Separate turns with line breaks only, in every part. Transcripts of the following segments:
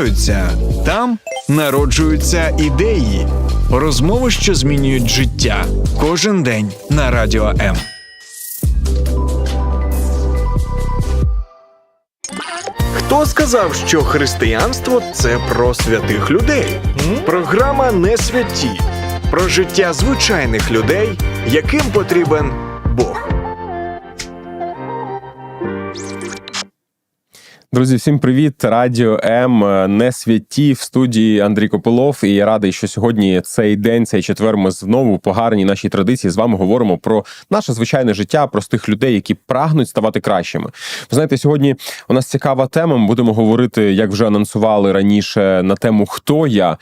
з'являються, там народжуються ідеї, розмови, що змінюють життя. Кожен день на радіо М. Хто сказав, що християнство це про святих людей? Програма не святі про життя звичайних людей, яким потрібен Бог.
Друзі, всім привіт! Радіо М не святі в студії Андрій Копилов. І я радий, що сьогодні цей день, цей четвер, ми знову по гарній нашій традиції з вами говоримо про наше звичайне життя, простих людей, які прагнуть ставати кращими. Ви знаєте, сьогодні у нас цікава тема. Ми будемо говорити, як вже анонсували раніше, на тему хто я.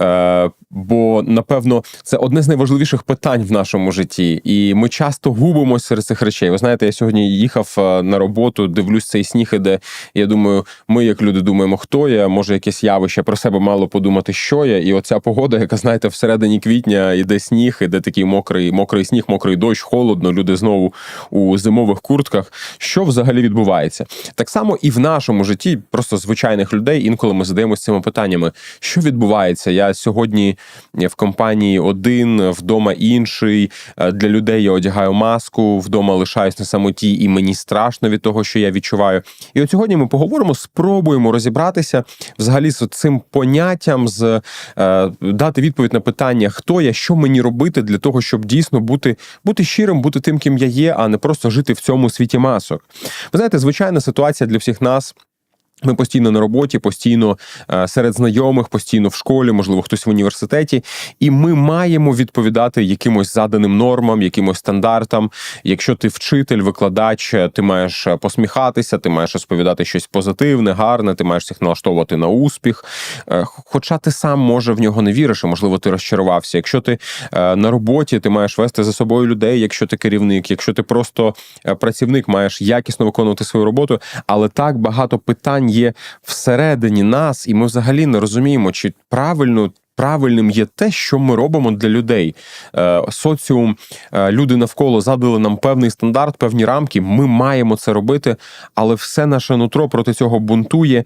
Е, Бо напевно це одне з найважливіших питань в нашому житті, і ми часто губимося серед цих речей. Ви знаєте, я сьогодні їхав е, на роботу, дивлюсь цей сніг іде. Я думаю, ми, як люди, думаємо, хто я, може якесь явище про себе мало подумати, що я. І оця погода, яка знаєте, всередині квітня іде сніг, іде такий мокрий, мокрий сніг, мокрий дощ, холодно. Люди знову у зимових куртках. Що взагалі відбувається? Так само і в нашому житті, просто звичайних людей, інколи ми задаємося цими питаннями, що відбувається. Я сьогодні в компанії один, вдома інший. Е, Для людей я одягаю маску, вдома лишаюсь на самоті, і мені страшно від того, що я відчуваю. І от сьогодні ми поговоримо, спробуємо розібратися взагалі з цим поняттям, з е, дати відповідь на питання, хто я, що мені робити для того, щоб дійсно бути, бути щирим, бути тим, ким я є, а не просто жити в цьому світі масок. Ви знаєте, звичайна ситуація для всіх нас. Ми постійно на роботі, постійно е, серед знайомих, постійно в школі, можливо, хтось в університеті, і ми маємо відповідати якимось заданим нормам, якимось стандартам. Якщо ти вчитель, викладач, е, ти маєш е, посміхатися, ти маєш розповідати щось позитивне, гарне, ти маєш всіх налаштовувати на успіх. Хоча ти сам може в нього не віриш, і можливо, ти розчарувався. Якщо ти на роботі, ти маєш вести за собою людей, якщо ти керівник, якщо ти просто працівник, маєш якісно виконувати свою роботу, але так багато питань є всередині нас, і ми взагалі не розуміємо, чи правильно. Правильним є те, що ми робимо для людей. Е, Соціум, е, люди навколо задали нам певний стандарт, певні рамки. Ми маємо це робити, але все наше нутро проти цього бунтує,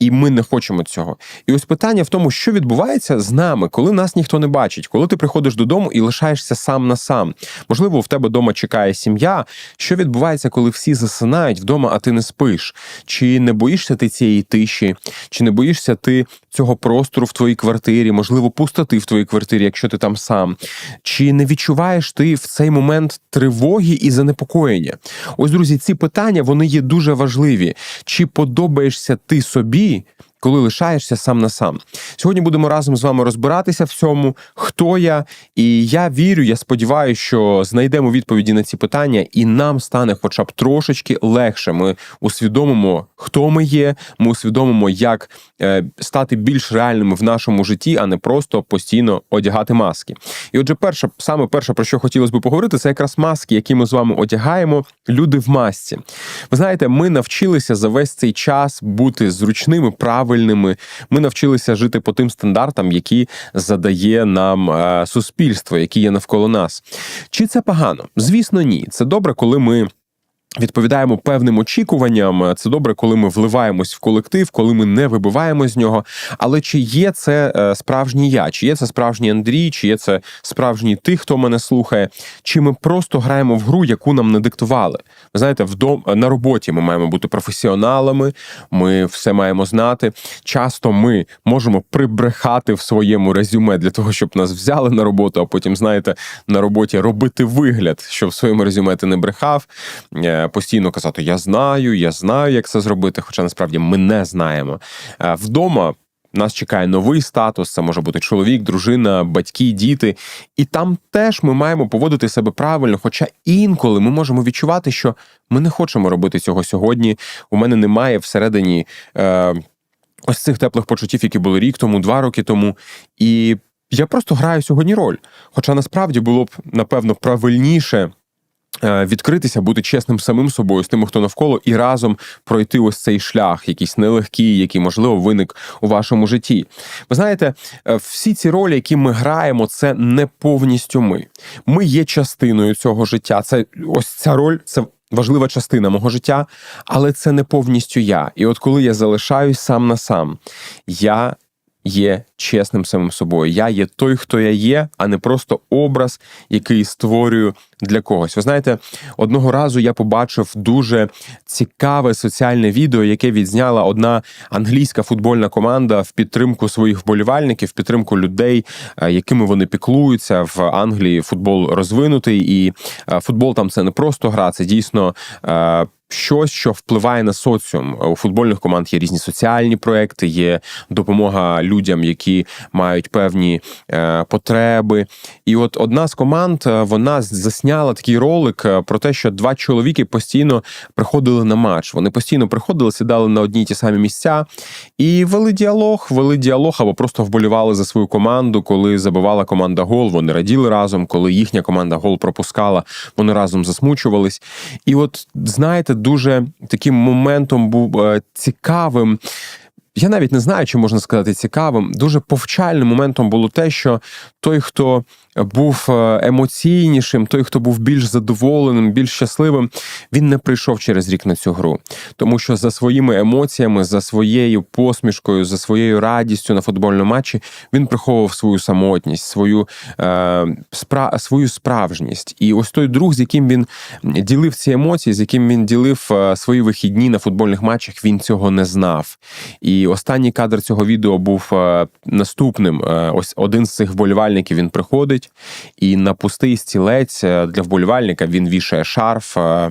і ми не хочемо цього. І ось питання в тому, що відбувається з нами, коли нас ніхто не бачить, коли ти приходиш додому і лишаєшся сам на сам. Можливо, в тебе вдома чекає сім'я. Що відбувається, коли всі засинають вдома, а ти не спиш? Чи не боїшся ти цієї тиші, чи не боїшся ти цього простору в твоїй квартирі, можливо, пустоти в твоїй квартирі, якщо ти там сам? Чи не відчуваєш ти в цей момент тривоги і занепокоєння? Ось, друзі, ці питання вони є дуже важливі. Чи подобаєшся ти собі? see Коли лишаєшся сам на сам, сьогодні будемо разом з вами розбиратися в цьому, хто я, і я вірю, я сподіваюся, що знайдемо відповіді на ці питання, і нам стане, хоча б трошечки легше. Ми усвідомимо, хто ми є. Ми усвідомимо, як е, стати більш реальними в нашому житті, а не просто постійно одягати маски. І отже, перше, саме перше, про що хотілося б поговорити, це якраз маски, які ми з вами одягаємо. Люди в масці. Ви знаєте, ми навчилися за весь цей час бути зручними, правильними. Ми навчилися жити по тим стандартам, які задає нам е, суспільство, які є навколо нас. Чи це погано? Звісно, ні. Це добре, коли ми. Відповідаємо певним очікуванням. Це добре, коли ми вливаємось в колектив, коли ми не вибиваємо з нього. Але чи є це е, справжній я? Чи є це справжній Андрій, чи є це справжній ти, хто мене слухає? Чи ми просто граємо в гру, яку нам не диктували? Ви знаєте, вдом на роботі ми маємо бути професіоналами, ми все маємо знати. Часто ми можемо прибрехати в своєму резюме для того, щоб нас взяли на роботу, а потім, знаєте, на роботі робити вигляд, що в своєму резюме ти не брехав. Постійно казати Я знаю, я знаю, як це зробити. Хоча насправді ми не знаємо. Е, Вдома нас чекає новий статус. Це може бути чоловік, дружина, батьки, діти. І там теж ми маємо поводити себе правильно. Хоча інколи ми можемо відчувати, що ми не хочемо робити цього сьогодні. У мене немає всередині. Е, Ось цих теплих почуттів, які були рік тому, два роки тому, і я просто граю сьогодні роль. Хоча насправді було б напевно правильніше відкритися, бути чесним самим собою, з тими, хто навколо, і разом пройти ось цей шлях, якийсь нелегкий, який можливо виник у вашому житті. Ви знаєте, е, всі ці ролі, які ми граємо, це не повністю ми. Ми є частиною цього життя. Це ось ця роль, це важлива частина мого життя, але це не повністю я. І от коли я залишаюсь сам на сам, я є чесним самим собою. Я є той, хто я є, а не просто образ, який створюю для когось. Ви знаєте, одного разу я побачив дуже цікаве соціальне відео, яке відзняла одна англійська футбольна команда в підтримку своїх вболівальників, в підтримку людей, е, якими вони піклуються в Англії. Футбол розвинутий, і е, футбол там це не просто гра, це дійсно. Щось, що впливає на соціум у футбольних команд є різні соціальні проекти, є допомога людям, які мають певні е, потреби. І от одна з команд е, вона засняла такий ролик е, про те, що два чоловіки постійно приходили на матч. Вони постійно приходили, сідали на одні й ті самі місця і вели діалог, вели діалог або просто вболівали за свою команду, коли забивала команда гол. Вони раділи разом. Коли їхня команда гол пропускала, вони разом засмучувались. І от знаєте, дуже таким моментом був е, цікавим. Я навіть не знаю, чи можна сказати цікавим. Дуже повчальним моментом було те, що той, хто був е, емоційнішим, той, хто був більш задоволеним, більш щасливим, він не прийшов через рік на цю гру. Тому що за своїми емоціями, за своєю посмішкою, за своєю радістю на футбольному матчі він приховував свою самотність, свою, е, спра- свою справжність. І ось той друг, з яким він ділив ці емоції, з яким він ділив е, свої вихідні на футбольних матчах, він цього не знав. І останній кадр цього відео був е, наступним. Ось один з цих вболівальників він приходить, і на пустий стілець е, для вболівальника він вішає шарф. е,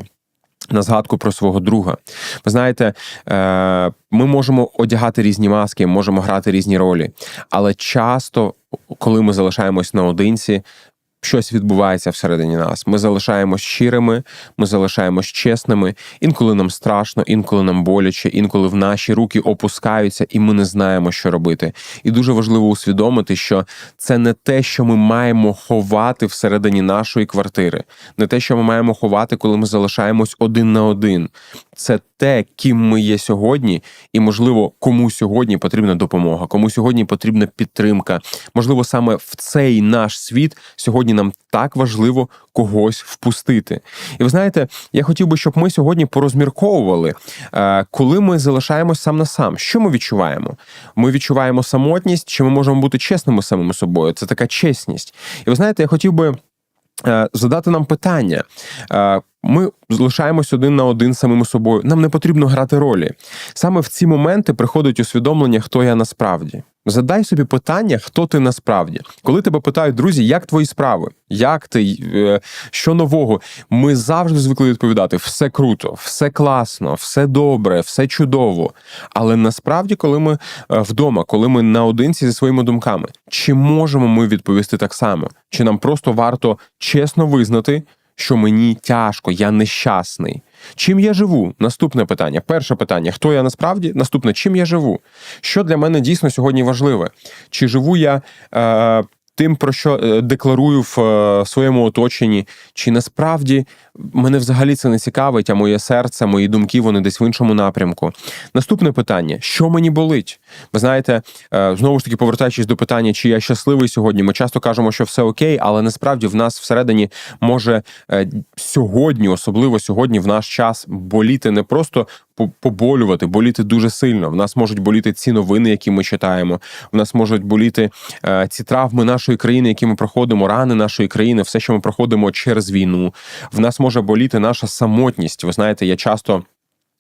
На згадку про свого друга. Ви знаєте, е, ми можемо одягати різні маски, можемо грати різні ролі, але часто, коли ми залишаємось наодинці, щось відбувається всередині нас. Ми залишаємось щирими, ми залишаємось чесними. Інколи нам страшно, інколи нам боляче, інколи в наші руки опускаються, і ми не знаємо, що робити. І дуже важливо усвідомити, що це не те, що ми маємо ховати всередині нашої квартири, не те, що ми маємо ховати, коли ми залишаємось один на один. Це те, ким ми є сьогодні, і можливо, кому сьогодні потрібна допомога, кому сьогодні потрібна підтримка. Можливо, саме в цей наш світ сьогодні нам так важливо когось впустити. І ви знаєте, я хотів би, щоб ми сьогодні порозмірковували, е, коли ми залишаємось сам на сам. Що ми відчуваємо? Ми відчуваємо самотність, чи ми можемо бути чесними самими собою? Це така чесність. І ви знаєте, я хотів би. Е, Задати нам питання. Е, Ми залишаємось один на один самим собою. Нам не потрібно грати ролі. Саме в ці моменти приходить усвідомлення, хто я насправді. Задай собі питання, хто ти насправді. Коли тебе питають, друзі, як твої справи? Як ти? Е, Що нового? Ми завжди звикли відповідати: все круто, все класно, все добре, все чудово. Але насправді, коли ми е, вдома, коли ми наодинці зі своїми думками, чи можемо ми відповісти так само? Чи нам просто варто чесно визнати, що мені тяжко, я нещасний? Чим я живу? Наступне питання. Перше питання: хто я насправді? Наступне, чим я живу? Що для мене дійсно сьогодні важливе? Чи живу я е, тим, про що е, декларую в е, своєму оточенні? Чи насправді мене взагалі це не цікавить, а моє серце, мої думки, вони десь в іншому напрямку? Наступне питання: що мені болить? Ви знаєте, е, знову ж таки, повертаючись до питання, чи я щасливий сьогодні, ми часто кажемо, що все окей, але насправді в нас всередині може сьогодні, особливо сьогодні, в наш час боліти не просто поболювати, боліти дуже сильно. В нас можуть боліти ці новини, які ми читаємо. В нас можуть боліти е, ці травми нашої країни, які ми проходимо, рани нашої країни, все, що ми проходимо через війну. В нас може боліти наша самотність. Ви знаєте, я часто.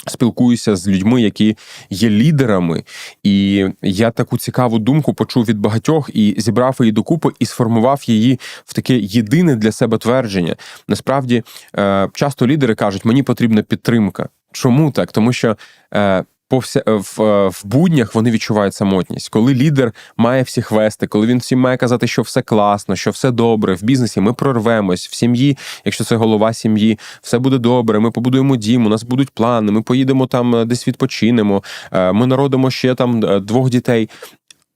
Спілкуюся з людьми, які є лідерами, і я таку цікаву думку почув від багатьох і зібрав її докупи і сформував її в таке єдине для себе твердження. Насправді, е, часто лідери кажуть, мені потрібна підтримка. Чому так? Тому що е, повся в, е, в буднях вони відчувають самотність. Коли лідер має всіх вести, коли він всім має казати, що все класно, що все добре, в бізнесі ми прорвемось, в сім'ї, якщо це голова сім'ї, все буде добре. Ми побудуємо дім, у нас будуть плани. Ми поїдемо там е, десь відпочинемо. е, Ми народимо ще там е, двох дітей.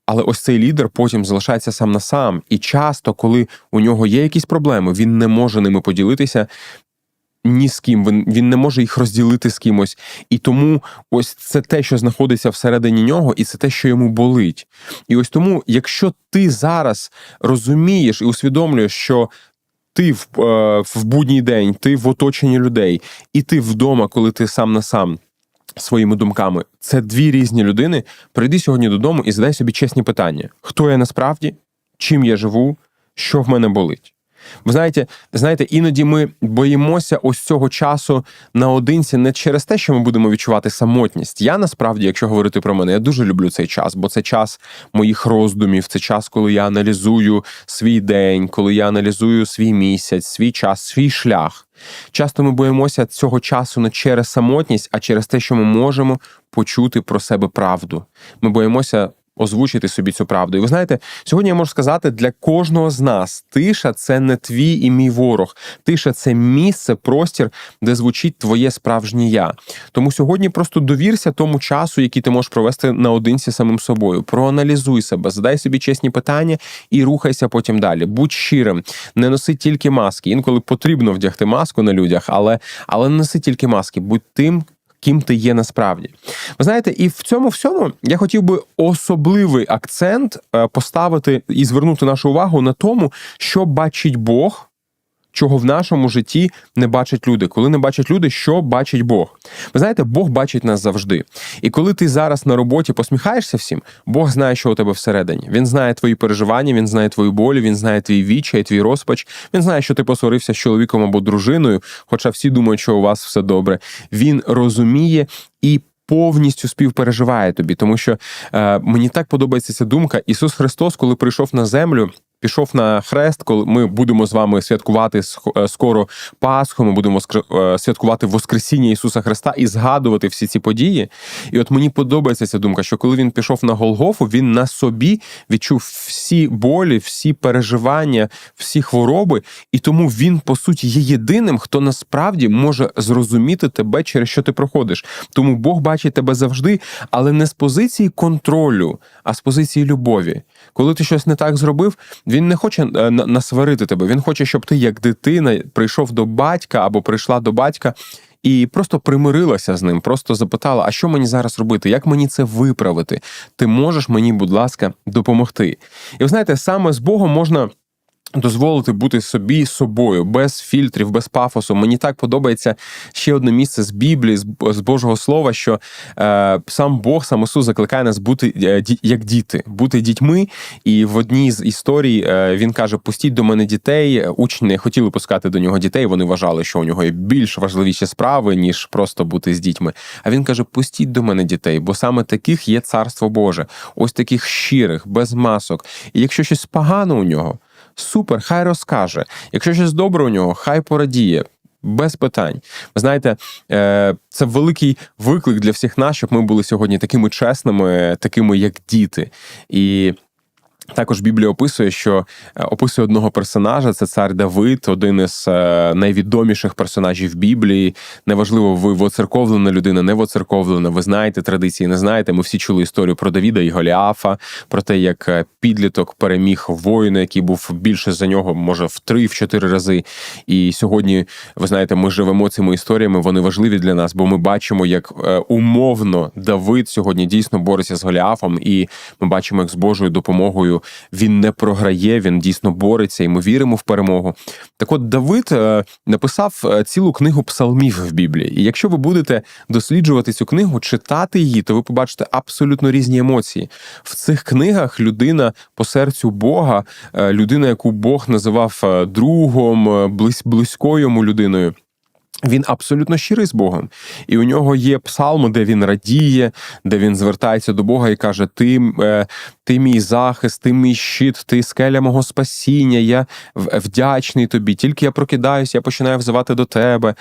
Але ось цей лідер потім залишається сам на сам. І часто, коли у нього є якісь проблеми, він не може ними поділитися ні з ким. Він, він не може їх розділити з кимось. І тому ось це те, що знаходиться всередині нього, і це те, що йому болить. І ось тому, якщо ти зараз розумієш і усвідомлюєш, що ти в, е, в будній день, ти в оточенні людей, і ти вдома, коли ти сам на сам своїми думками. Це дві різні людини. Прийди сьогодні додому і задай собі чесні питання: хто я насправді, чим я живу, що в мене болить. Ви знаєте, знаєте, іноді ми боїмося ось цього часу наодинці не через те, що ми будемо відчувати самотність. Я насправді, якщо говорити про мене, я дуже люблю цей час, бо це час моїх роздумів, це час, коли я аналізую свій день, коли я аналізую свій місяць, свій час, свій шлях. Часто ми боїмося цього часу не через самотність, а через те, що ми можемо почути про себе правду. Ми боїмося озвучити собі цю правду. І ви знаєте, сьогодні я можу сказати, для кожного з нас тиша це не твій і мій ворог. Тиша це місце, простір, де звучить твоє справжнє я. Тому сьогодні просто довірся тому часу, який ти можеш провести наодинці самим собою. Проаналізуй себе, задай собі чесні питання і рухайся потім далі. Будь щирим, не носи тільки маски. Інколи потрібно вдягти маску на людях, але, але не носи тільки маски. Будь тим, ким ти є насправді. Ви знаєте, і в цьому всьому я хотів би особливий акцент е, поставити і звернути нашу увагу на тому, що бачить Бог. Чого в нашому житті не бачать люди, коли не бачать люди, що бачить Бог. Ви знаєте, Бог бачить нас завжди. І коли ти зараз на роботі посміхаєшся всім, Бог знає, що у тебе всередині. Він знає твої переживання, він знає твої болі, він знає твій відчай, твій розпач. Він знає, що ти посварився з чоловіком або дружиною, хоча всі думають, що у вас все добре. Він розуміє і. Повністю співпереживає тобі, тому що е, мені так подобається ця думка. Ісус Христос, коли прийшов на землю, пішов на хрест, коли ми будемо з вами святкувати е, скоро Пасху, ми будемо е, святкувати Воскресіння Ісуса Христа і згадувати всі ці події. І от мені подобається ця думка, що коли він пішов на Голгофу, він на собі відчув всі болі, всі переживання, всі хвороби, і тому він, по суті, є єдиним, хто насправді може зрозуміти тебе, через що ти проходиш. Тому Бог бачить тебе завжди, але не з позиції контролю, а з позиції любові. Коли ти щось не так зробив, він не хоче е, на- насварити тебе. Він хоче, щоб ти, як дитина, прийшов до батька або прийшла до батька. І просто примирилася з ним, просто запитала: а що мені зараз робити? Як мені це виправити? Ти можеш мені, будь ласка, допомогти? І ви знаєте, саме з Богом можна. Дозволити бути собі собою, без фільтрів, без пафосу. Мені так подобається ще одне місце з Біблії, з, Божого Слова, що е, сам Бог, сам Ісус закликає нас бути е, як діти, бути дітьми. І в одній з історій е, він каже: Пустіть до мене дітей. Учні не хотіли пускати до нього дітей. Вони вважали, що у нього є більш важливіші справи, ніж просто бути з дітьми. А він каже: Пустіть до мене дітей, бо саме таких є царство Боже, ось таких щирих, без масок. І якщо щось погано у нього. Супер, хай розкаже. Якщо щось добре у нього, хай порадіє. Без питань. Ви знаєте, е, це великий виклик для всіх нас, щоб ми були сьогодні такими чесними, такими як діти. І також Біблія описує, що е, описує одного персонажа, це цар Давид, один із е, найвідоміших персонажів Біблії. Неважливо, ви воцерковлена людина, не воцерковлена. Ви знаєте традиції, не знаєте. Ми всі чули історію про Давіда і Голіафа, про те, як е, підліток переміг воїна, який був більше за нього, може в три, в чотири рази. І сьогодні, ви знаєте, ми живемо цими історіями. Вони важливі для нас, бо ми бачимо, як умовно Давид сьогодні дійсно бореться з Голіафом, і ми бачимо, як з Божою допомогою він не програє, він дійсно бореться, і ми віримо в перемогу. Так от Давид е, написав е, цілу книгу псалмів в Біблії. І якщо ви будете досліджувати цю книгу, читати її, то ви побачите абсолютно різні емоції. В цих книгах людина по серцю Бога, е, людина, яку Бог називав другом, близькою людиною. Він абсолютно щирий з Богом, і у нього є псалми, де він радіє, де він звертається до Бога і каже: Ти, ти мій захист, ти мій щит, ти скеля мого спасіння. Я вдячний тобі. Тільки я прокидаюся, я починаю взивати до тебе.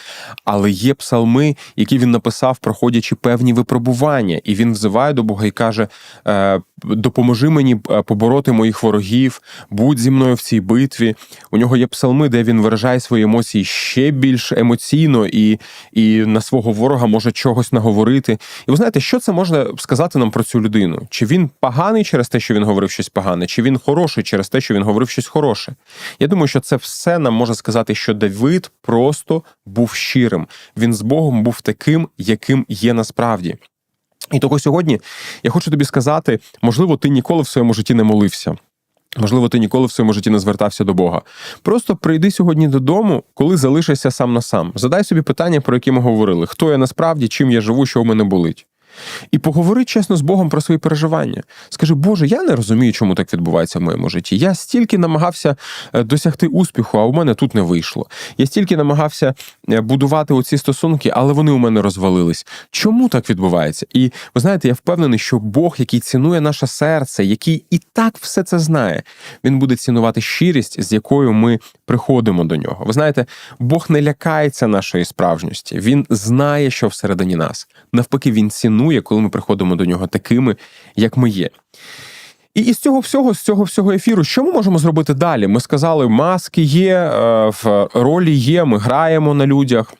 Але є псалми, які він написав, проходячи певні випробування, і він взиває до Бога і каже: е, Допоможи мені е, побороти моїх ворогів, будь зі мною в цій битві. У нього є псалми, де він виражає свої емоції ще більш емоційно і, і на свого ворога може чогось наговорити. І ви знаєте, що це можна сказати нам про цю людину? Чи він поганий через те, що він говорив щось погане, чи він хороший через те, що він говорив щось хороше? Я думаю, що це все нам може сказати, що Давид просто був щирим. Він з Богом був таким, яким є насправді. І того сьогодні я хочу тобі сказати, можливо, ти ніколи в своєму житті не молився. Можливо, ти ніколи в своєму житті не звертався до Бога. Просто прийди сьогодні додому, коли залишишся сам на сам. Задай собі питання, про які ми говорили: хто я насправді, чим я живу, що в мене болить. І поговори чесно з Богом про свої переживання. Скажи, Боже, я не розумію, чому так відбувається в моєму житті. Я стільки намагався е, досягти успіху, а у мене тут не вийшло. Я стільки намагався е, будувати оці стосунки, але вони у мене розвалились. Чому так відбувається? І ви знаєте, я впевнений, що Бог, який цінує наше серце, який і так все це знає, він буде цінувати щирість, з якою ми приходимо до нього. Ви знаєте, Бог не лякається нашої справжності. Він знає, що всередині нас. Навпаки, він цінує, коли ми приходимо до нього такими, як ми є. І із цього всього, з цього всього ефіру, що ми можемо зробити далі? Ми сказали, маски є, е, в ролі є, ми граємо на людях.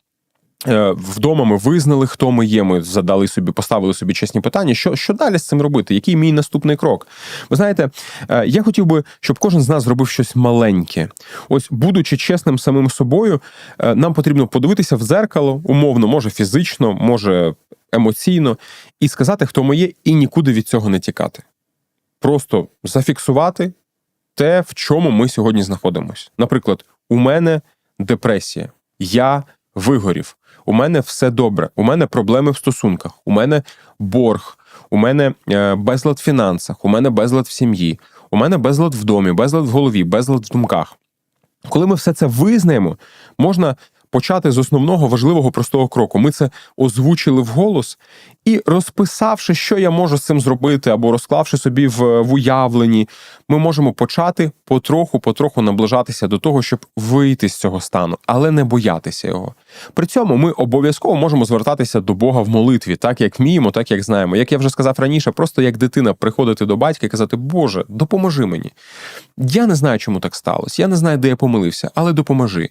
Е, Вдома ми визнали, хто ми є. Ми задали собі, поставили собі чесні питання. Що, що далі з цим робити? Який мій наступний крок? Ви знаєте, е, я хотів би, щоб кожен з нас зробив щось маленьке. Ось, будучи чесним самим собою, нам потрібно подивитися в дзеркало, умовно, може фізично, може емоційно, і сказати, хто ми є, і нікуди від цього не тікати. Просто зафіксувати те, в чому ми сьогодні знаходимося. Наприклад, у мене депресія, я вигорів, у мене все добре, у мене проблеми в стосунках, у мене борг, у мене е, безлад в фінансах, у мене безлад в сім'ї, у мене безлад в домі, безлад в голові, безлад в думках. Коли ми все це визнаємо, можна почати з основного важливого простого кроку. Ми це озвучили вголос і розписавши, що я можу з цим зробити, або розклавши собі в, в уявленні, ми можемо почати потроху, потроху наближатися до того, щоб вийти з цього стану, але не боятися його. При цьому ми обов'язково можемо звертатися до Бога в молитві, так як вміємо, так як знаємо. Як я вже сказав раніше, просто як дитина приходити до батька і казати: Боже, допоможи мені. Я не знаю, чому так сталося. Я не знаю, де я помилився, але допоможи.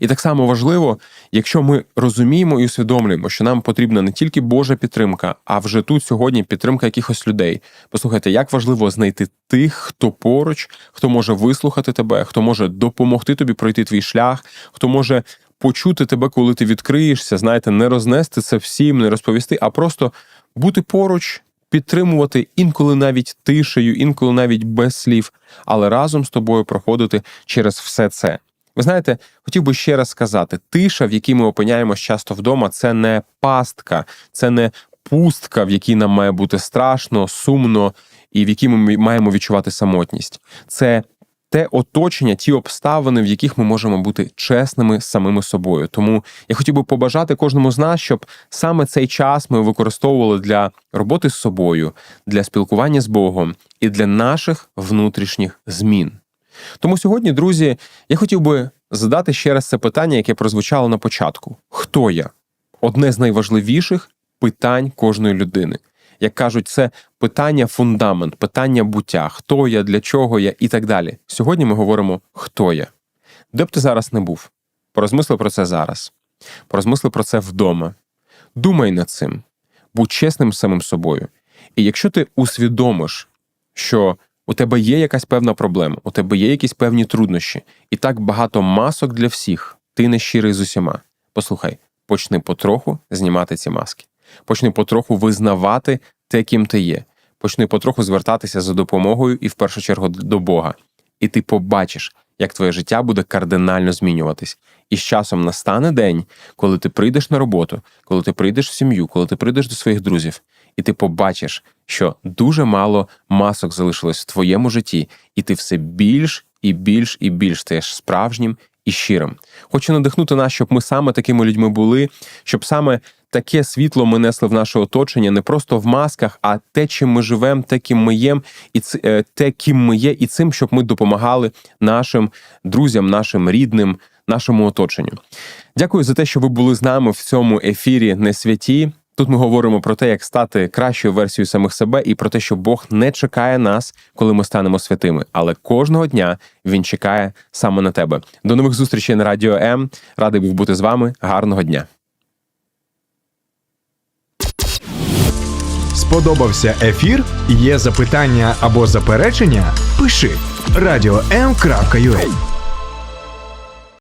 І так само важливо, якщо ми розуміємо і усвідомлюємо, що нам потрібна не тільки Божа підтримка, а вже тут сьогодні підтримка якихось людей. Послухайте, як важливо знайти тих, хто поруч, хто може вислухати тебе, хто може допомогти тобі пройти твій шлях, хто може почути тебе, коли ти відкриєшся, знаєте, не рознести це всім, не розповісти, а просто бути поруч. Підтримувати інколи навіть тишею, інколи навіть без слів, але разом з тобою проходити через все це. Ви знаєте, хотів би ще раз сказати: тиша, в якій ми опиняємось часто вдома, це не пастка, це не пустка, в якій нам має бути страшно, сумно і в якій ми маємо відчувати самотність. Це те оточення, ті обставини, в яких ми можемо бути чесними самими собою. Тому я хотів би побажати кожному з нас, щоб саме цей час ми використовували для роботи з собою, для спілкування з Богом і для наших внутрішніх змін. Тому сьогодні, друзі, я хотів би задати ще раз це питання, яке прозвучало на початку: хто я? Одне з найважливіших питань кожної людини. Як кажуть, це питання фундамент, питання буття, хто я, для чого я і так далі. Сьогодні ми говоримо, хто я. Де б ти зараз не був? Порозмисли про це зараз. Порозмисли про це вдома. Думай над цим, будь чесним самим собою. І якщо ти усвідомиш, що у тебе є якась певна проблема, у тебе є якісь певні труднощі, і так багато масок для всіх, ти не щирий з усіма. Послухай, почни потроху знімати ці маски, почни потроху визнавати те, ким ти є, почни потроху звертатися за допомогою і в першу чергу до Бога. І ти побачиш, як твоє життя буде кардинально змінюватись. І з часом настане день, коли ти прийдеш на роботу, коли ти прийдеш в сім'ю, коли ти прийдеш до своїх друзів, і ти побачиш, що дуже мало масок залишилось в твоєму житті, і ти все більш і більш і більш стаєш справжнім і щирим. Хочу надихнути нас, щоб ми саме такими людьми були, щоб саме таке світло ми несли в наше оточення, не просто в масках, а те, чим ми живемо, те, ким ми є, і ц- е, те, ким ми є, і цим, щоб ми допомагали нашим друзям, нашим рідним, нашому оточенню. Дякую за те, що ви були з нами в цьому ефірі не святі. Тут ми говоримо про те, як стати кращою версією самих себе, і про те, що Бог не чекає нас, коли ми станемо святими, але кожного дня він чекає саме на тебе. До нових зустрічей на радіо М. Радий був бути з вами. Гарного дня.
Сподобався ефір? Є запитання або заперечення? Пиши радіом.ua